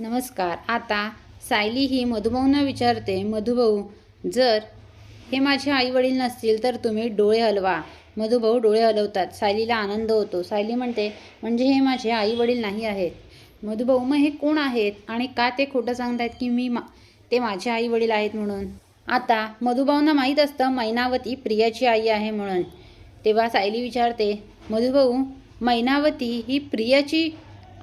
नमस्कार. आता सायली ही मधुभाऊंना विचारते मधुभाऊ जर हे माझे आई वडील नसतील तर तुम्ही डोळे हलवा. मधुभाऊ डोळे हलवतात. सायलीला आनंद होतो. सायली म्हणते म्हणजे हे माझे आई वडील नाही आहेत. मधुभाऊ मग हे कोण आहेत आणि का ते खोटं सांगतायत की मी मा ते माझे आई वडील आहेत म्हणून? आता मधुभाऊंना माहीत असतं मैनावती प्रियाची आई आहे म्हणून. तेव्हा सायली विचारते मधुभाऊ मैनावती ही प्रियाची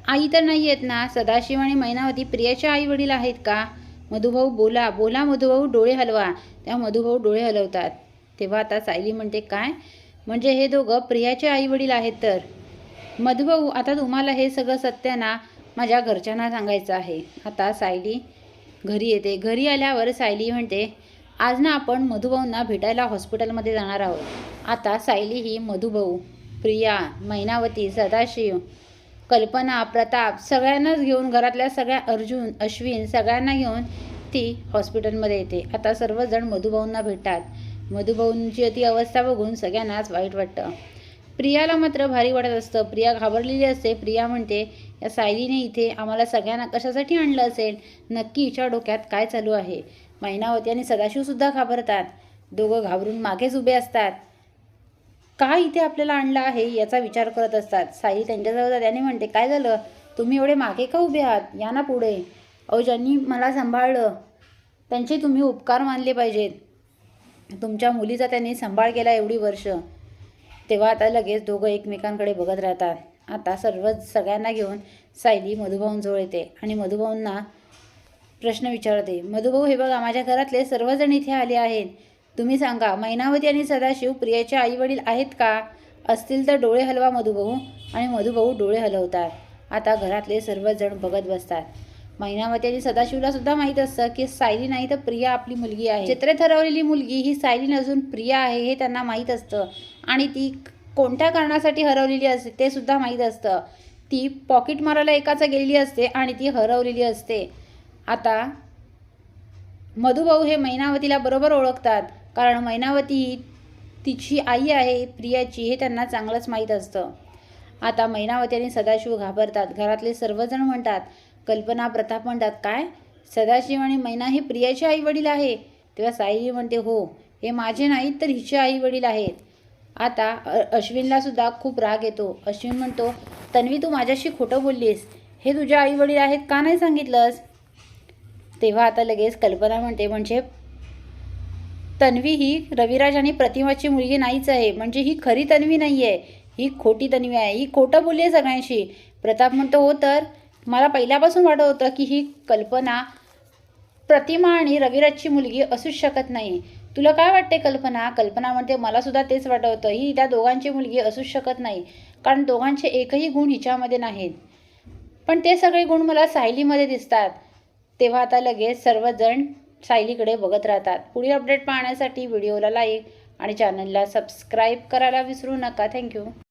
आई तर नाही आहेत ना. सदाशिव आणि मैनावती प्रियाच्या आई वडील आहेत का? मधुभाऊ बोला. बोला मधुभाऊ डोळे हलवा. तेव्हा मधुभाऊ डोळे हलवतात. तेव्हा आता सायली म्हणते काय? म्हणजे हे दोघं प्रियाचे आई वडील आहेत तर? मधुभाऊ आता तुम्हाला हे सगळं सत्य ना माझ्या घरच्यांना सांगायचं आहे. आता सायली घरी येते. घरी आल्यावर सायली म्हणते आज ना आपण मधुभाऊंना भेटायला हॉस्पिटलमध्ये जाणार आहोत. आता सायली ही मधुभाऊ प्रिया मैनावती सदाशिव कल्पना प्रताप सगळ्यांनाच घेऊन घरातल्या सगळ्या अर्जुन अश्विन सगळ्यांना घेऊन ती हॉस्पिटलमध्ये येते. आता सर्वजण मधुभाऊंना भेटतात. मधुभाऊंची ती अवस्था बघून सगळ्यांनाच वाईट वाटतं. प्रियाला मात्र भारी वाटत असतं. प्रिया घाबरलेली असते. प्रिया म्हणते या सायलीने इथे आम्हाला सगळ्यांना कशासाठी आणलं असेल? नक्की हिच्या डोक्यात काय चालू आहे? मैनावती आणि सदाशिवसुद्धा घाबरतात. दोघं घाबरून मागेच उभे असतात. का इथे आपल्याला आणलं आहे याचा विचार करत असतात. साई त्यांच्याजवळ त्याने म्हणते काय झालं? तुम्ही एवढे मागे का उभे आहात? या ना पुढे. अहो ज्यांनी मला सांभाळलं त्यांचे तुम्ही उपकार मानले पाहिजेत. तुमच्या मुलीचा त्यांनी सांभाळ केला एवढी वर्ष. तेव्हा आता लगेच दोघं एकमेकांकडे बघत राहतात. आता सर्व सगळ्यांना घेऊन सायली मधुभाऊंजवळ येते आणि मधुभाऊंना प्रश्न विचारते. मधुभाऊ हे बघा माझ्या घरातले सर्वजण इथे आले आहेत. तुम्ही सांगा मैनावती आणि सदाशिव प्रियाचे आई वडील आहेत का? असतील तर डोळे हलवा मधुभाऊ आणि मधुभाऊ डोळे हलवतात. आता घरातले सर्वजण बघत बसतात. मैनावती आणि सदाशिवला सुद्धा माहीत असतं की सायली नाही तर प्रिया आपली मुलगी आहे. चित्रे ठरवलेली मुलगी ही सायली नसून प्रिया आहे हे त्यांना माहीत असतं. आणि ती कोणत्या कारणासाठी हरवलेली असते ते सुद्धा माहीत असतं. ती पॉकेट मारायला एकाचा गेलेली असते आणि ती हरवलेली असते. आता मधुभाऊ हे मैनावतीला बरोबर ओळखतात. कारण मैनावती ही तिची आई आहे प्रियाची हे त्यांना चांगलंच माहीत असतं. आता मैनावती आणि सदाशिव घाबरतात. घरातले सर्वजण म्हणतात कल्पना प्रताप म्हणतात काय? सदाशिव आणि मैना हे प्रियाचे आई वडील आहे? तेव्हा साईजी म्हणते हो हे माझे नाहीत तर हिचे आई वडील आहेत. आता अश्विनलासुद्धा अश्विनला सुद्धा खूप राग येतो. अश्विन म्हणतो तन्वी तू माझ्याशी खोटं बोललीस. हे तुझ्या आई वडील आहेत का नाही सांगितलंस? तेव्हा आता लगेच कल्पना म्हणते म्हणजे तन्वी ही रविराज आणि प्रतिमाची मुलगी नाहीच आहे. म्हणजे ही खरी तन्वी नाही आहे ही खोटी तन्वी आहे. ही खोटं बोलली आहे सगळ्यांशी. प्रताप म्हणतो हो तर मला पहिल्यापासून वाटत होतं की ही कल्पना प्रतिमा आणि रविराजची मुलगी असूच शकत नाही. तुला काय वाटते कल्पना? कल्पना म्हणते मलासुद्धा तेच वाटत होतं. ही त्या दोघांची मुलगी असूच शकत नाही. कारण दोघांचे एकही गुण हिच्यामध्ये नाहीत. पण ते सगळे गुण मला सायलीमध्ये दिसतात. तेव्हा आता लगेच सर्वजण सायलीकडे बघत राहतात. पुढील अपडेट पाहण्यासाठी व्हिडिओला लाईक आणि चॅनलला सबस्क्राईब करायला विसरू नका. थँक्यू